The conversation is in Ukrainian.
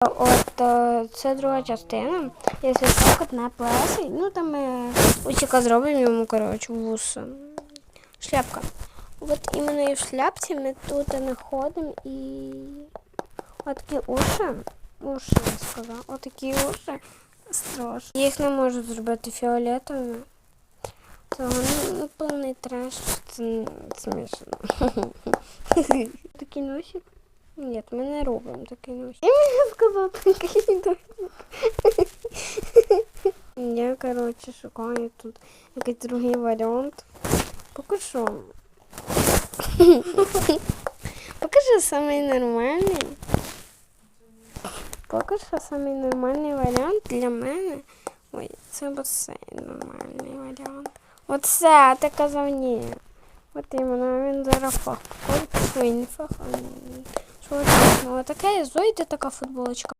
От е, це друга частина. Якщо так, на плесі. Ну там ми зробимо йому, коротше, вуса. Шляпка. От іменно і в шляпці ми тут знаходимо і от такі уші. Уші, я сказала. От такі уші страшні. Їх не можуть зробити фіолетовими. Це ну, повний треш. Це смішно. Такий носик. Ні, ми не робимо такий носик. Я мені сказала такий носик. Я, коротше, шукаю тут якийсь другий варіант. Поки що. Поки що самий нормальний. Поки що самий нормальний варіант для мене. Ой, це оцей нормальний варіант. Оце, а ти казав ні. От іменно він зараз фах він фах. Що це? Ну, така і зойде така футболочка.